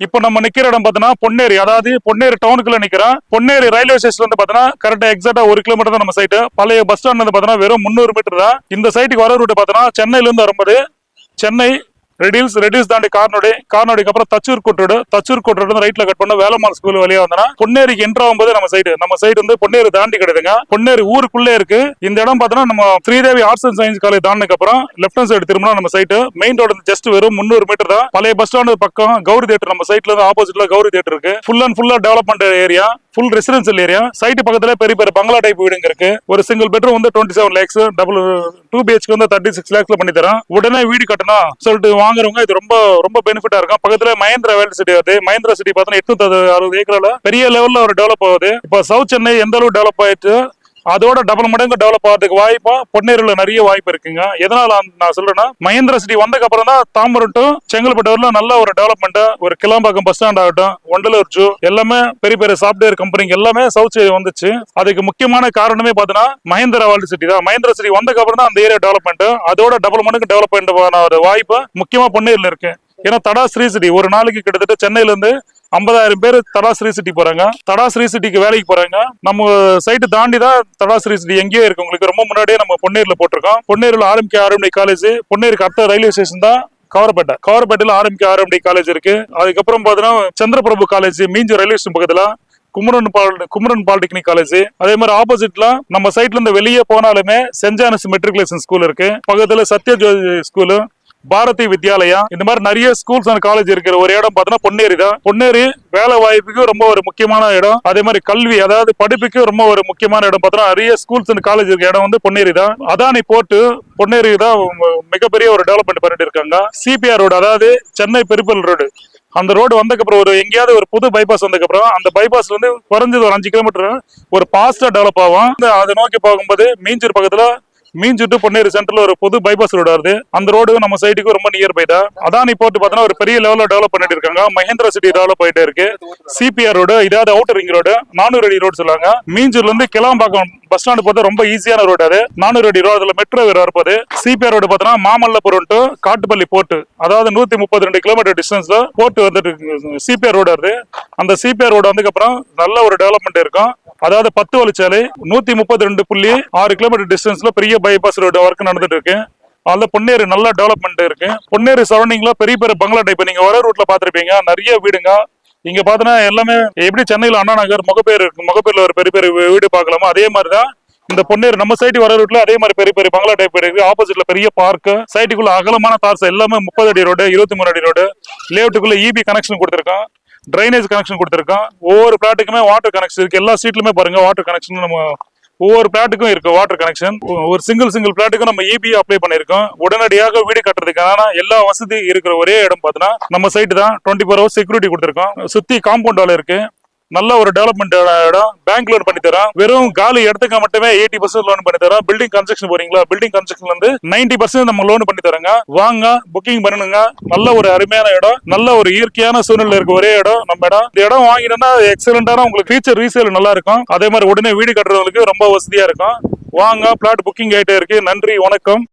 இப்போ நம்ம நிக்கிற இடம் பார்த்தோன்னா பொன்னேரி. அதாவது பொன்னேரி டவுனுக்குள்ள நிக்கிறோம் பொன்னேரி ரயில்வே ஸ்டேஷன்ல வந்து பார்த்தோன்னா கரெக்டா எக்ஸாக்டா ஒரு கிலோமீட்டர் தான் நம்ம சைட்டு பழைய பஸ் ஸ்டாண்ட் வந்து பார்த்தோன்னா வெறும் முந்நூறு மீட்டர் தான். இந்த சைட்டுக்கு வர ரூட் பார்த்தோன்னா சென்னையில இருந்து வரும்போது சென்னை ரெடியூஸ் ரெடியூஸ் தாண்டி கார்னோடி கார்னோடிக்கு அப்புறம் தச்சூர் கோட்டோடு தச்சூர் கோட்டோடு வந்து ரைட்ல கட் பண்ண வேலம்மாள் ஸ்கூல் வழியா வந்தனா பொன்னேரிக்கு என்ட்ரு ஆகும்போது நம்ம சைடு நம்ம சைடு வந்து பொன்னேரி தாண்டி கிடையாதுங்க பொன்னேரி ஊருக்குள்ளே இருக்கு. இந்த இடம் பார்த்தோன்னா நம்ம Sridevi arts and science college தாண்டினதுக்கு அப்புறம் லெஃப்ட் ஹேண்ட் சைடு திரும்பினா நம்ம சைட்டு மெயின் ரோடு ஜஸ்ட் வெறும் முந்நூறு மீட்டர் தான். பழைய பஸ் ஸ்டாண்டு பக்கம் கௌரி தேட்டர் நம்ம சைட்ல இருந்து ஆப்போசிட்ல கௌரி தேட்டர் இருக்கு. ஃபுல் அண்ட் ஃபுல்லா development area full residential area site பக்கத்துல பெரிய பெரிய பங்களா டைப் வீடுங்க இருக்கு. ஒரு சிங்கிள் பெட்ரூம் வந்து twenty seven lakhs double two பிஹெச்க்கு வந்து தேர்ட்டி சிக்ஸ் லேக்ஸ்ல பண்ணி தரேன் உடனே வீடு கட்டணும் சொல்லிட்டு வாங்குறவங்க இது ரொம்ப ரொம்ப பெனிஃபிட்டா இருக்கும். பக்கத்துல மஹேந்திரா வேல் சிட்டி வருது. மஹேந்திரா சிட்டி பார்த்தோன்னா எட்நூத்தி அறுபது ஏக்கர்ல பெரிய லெவல்ல ஒரு டெவலப் ஆகுது. இப்போ சவுத் சென்னை எந்த அளவு டெவலப் ஆயிட்டு அதோட டபுள் மடங்கு டெவலப் ஆகிறதுக்கு வாய்ப்பா பொன்னேரில நிறைய வாய்ப்பு இருக்குங்க. எதனால நான் சொல்றேன்னா மகேந்திர சிட்டி வந்ததுக்கு அப்புறம் தான் தாம்பரம் to செங்கல்பட்டு வரல நல்ல ஒரு டெவலப்மெண்ட் ஒரு கிளாம்பாக்கம் பஸ் ஸ்டாண்ட் ஆகட்டும் ஒண்டலூர் ஜூ எல்லாமே பெரிய பெரிய சாஃப்ட்வேர் கம்பெனிங்க எல்லாமே சவுத் சைடு வந்துச்சு. அதுக்கு முக்கியமான காரணமே பார்த்தீங்கன்னா மகேந்திரா வேர்ல்டு சிட்டி தான். மஹேந்திர சிட்டி வந்ததுக்கு அப்புறம் தான் அந்த ஏரியா டெவலப்மெண்ட் அதோட டபுள் மடங்கு டெவலப்மெண்ட் ஒரு வாய்ப்பு முக்கியமா பொன்னேரில் இருக்கு. ஏன்னா தடா ஸ்ரீ சிட்டி ஒரு நாளைக்கு கிட்டத்தட்ட சென்னையில இருந்து ஐம்பதாயிரம் பேர் தடா ஸ்ரீ சிட்டி போறாங்க. தடா ஸ்ரீ சிட்டிக்கு வேலைக்கு போறாங்க. நம்ம சைட்டு தாண்டி தான் தடா ஸ்ரீ சிட்டி எங்கேயோ இருக்கு. உங்களுக்கு ரொம்ப முன்னாடியே நம்ம பொன்னேரில் போட்டிருக்கோம். பொன்னேரில் ஆரம்பிக்க ஆரம்பி காலேஜ் பொன்னேருக்கு அடுத்த ரயில்வே ஸ்டேஷன் தான் கவரப்பேட்டை. கவரப்பேட்டையில ஆரம்பிக்க ஆரம்பி காலேஜ் இருக்கு. அதுக்கப்புறம் பார்த்தீங்கன்னா Chandraprabhu college Minjur railway station பக்கத்துல குமரன் பால் குமரன் பாலிடெக்னிக் காலேஜ் அதே மாதிரி ஆப்போசிட்ல நம்ம சைட்ல இருந்து வெளியே போனாலுமே சென்ட் ஜானஸ் மெட்ரிகுலேஷன் ஸ்கூல் இருக்கு. பக்கத்துல சத்யஜோதி ஸ்கூலு பாரதி வித்யாலயா. இந்த மாதிரி நிறைய ஸ்கூல்ஸ் அண்ட் காலேஜ் இருக்கிற ஒரு இடம் பார்த்தோன்னா பொன்னேரி தான். பொன்னேரி வேலை வாய்ப்புக்கு ரொம்ப ஒரு முக்கியமான இடம். அதே மாதிரி கல்வி அதாவது படிப்புக்கு ரொம்ப ஒரு முக்கியமான இடம் பார்த்தோன்னா நிறைய ஸ்கூல்ஸ் அண்ட் காலேஜ் இருக்க இடம் வந்து பொன்னேரி தான். அதானி போட்டு பொன்னேரி தான் மிகப்பெரிய ஒரு டெவலப்மெண்ட் பண்ணிட்டு இருக்காங்க. சிபிஆர் ரோடு அதாவது சென்னை பெருப்பல் ரோடு. அந்த ரோடு வந்ததுக்கு அப்புறம் ஒரு எங்கேயாவது ஒரு புது பைபாஸ் வந்ததுக்கு அப்புறம் அந்த பைபாஸ்ல இருந்து குறைஞ்சது ஒரு அஞ்சு கிலோமீட்டர் ஒரு பாஸ்டா டெவலப் ஆகும். அதை நோக்கி போகும்போது மீஞ்சூர் பக்கத்துல மீஞ்சூர் பொன்னேரி சென்டர்ல ஒரு புது பைபாஸ் ரோடு வருது. அந்த ரோடு நம்ம சைட்டுக்கு ரொம்ப நியர் பை தான் அதானி போட்டு பார்த்தோன்னா ஒரு பெரிய லெவல்ல டெவலப் பண்ணிட்டு இருக்காங்க. மஹேந்திரா சிட்டி டெவலப் ஆயிட்டே இருக்கு. சிபிஆர் ரோடு இதாவது அவுட்டர் ரிங் ரோடு நானூறு அடி ரோடு சொல்லுவாங்க. மீஞ்சூர்ல இருந்து கிளாம்பாக்கம் பஸ் ஸ்டாண்டு பார்த்தா ரொம்ப ஈஸியான ரோடு அது. நானூறு அடி ரோடு அதுல மெட்ரோ வேற வரப்போது சிபிஆர் ரோடு பார்த்தோன்னா மாமல்லபுரம் டு காட்டுப்பள்ளி போர்ட்டு அதாவது நூத்தி முப்பத்தி ரெண்டு கிலோமீட்டர் டிஸ்டன்ஸ்ல போர்ட் வந்துட்டு சிபிஆர் ரோடு வருது. அந்த சிபிஆர் ரோடு வந்ததுக்கு அப்புறம் நல்ல ஒரு டெவலப்மெண்ட் இருக்கும். அதாவது பத்து வழிச்சாலை நூத்தி முப்பத்தி ரெண்டு புள்ளி ஆறு கிலோமீட்டர் டிஸ்டன்ஸ்ல பெரிய பைபாஸ் ரோடு ஒர்க் நடந்துட்டு இருக்கு. அதுல பொன்னேரி நல்ல டெவலப்மெண்ட் இருக்கு. பொன்னேரி சரௌண்டிங்ல பெரிய பெரிய பங்களா டைப் நீங்க வர ரூட்ல பாத்திருப்பீங்க நிறைய வீடுங்க. இங்க பாத்தீங்கன்னா எல்லாமே எப்படி சென்னையில அண்ணா நகர் முகப்பேர் இருக்கு. முகப்பேர்ல ஒரு பெரிய பெரிய வீடு பார்க்கலாமோ? அதே மாதிரி தான் இந்த பொன்னேரி நம்ம சைடு வர ரூட்ல அதே மாதிரி பெரிய பெரிய பங்களா டைப் இருக்கு. ஆப்போசிட்ல பெரிய பார்க் சைட்டுக்குள்ள அகலமான தார்ஸ் எல்லாமே முப்பது அடி ரோடு இருபத்தி மூணு அடி ரோடு லேஅவுட்டுக்குள்ள இபி கனெக்ஷன் கொடுத்துருக்கோம் ட்ரைனேஜ் கனெக்ஷன் கொடுத்துருக்கோம் ஒவ்வொரு பிளாட்டுக்குமே வாட்டர் கனெக்ஷன் இருக்கு. எல்லா சீட்லுமே பாருங்க வாட்டர் கனெக்ஷன் நம்ம ஒவ்வொரு பிளாட்டுக்கும் இருக்கு வாட்டர் கனெக்ஷன் ஒரு சிங்கிள் சிங்கிள் பிளாட்டுக்கும் நம்ம இபி அப்ளை பண்ணிருக்கோம் உடனடியாக வீடு கட்டுறதுக்கான எல்லா வசதி இருக்கிற ஒரே இடம் பார்த்தீங்கன்னா நம்ம சைட்டு தான். டுவெண்ட்டி ஃபோர் ஹவர்ஸ் செக்யூரிட்டி கொடுத்துருக்கோம். சுத்தி காம்பவுண்ட் வால் இருக்கு. நல்ல ஒரு டெவலப்மெண்ட் இடம். பேங்க் லோன் பண்ணி தரோம் வெறும் காலி இடத்துக்கு மட்டுமே எயிட்டி பர்சன்ட் லோன் பண்ணி தரோம் பில்டிங் கன்ஸ்ட்ரக்ஷன் போறீங்களா? பில்டிங் கன்ஸ்ட்ரக்ஷன்ல இருந்து நைன்டி பர்சன்ட் நம்ம லோன் பண்ணி தரோங்க. வாங்க புக்கிங் பண்ணுங்க. நல்ல ஒரு அருமையான இடம். நல்ல ஒரு இயற்கையான சூழ்நிலை இருக்க ஒரே இடம் நம்ம இடம். இந்த இடம் வாங்கினோம்னா எக்ஸலண்டான உங்களுக்கு ஃபீச்சர் ரீசேல் நல்லா இருக்கும். அதே மாதிரி உடனே வீடு கட்டுறவங்களுக்கு ரொம்ப வசதியா இருக்கும். வாங்க பிளாட் புக்கிங் ஆயிட்டே இருக்கு. நன்றி வணக்கம்.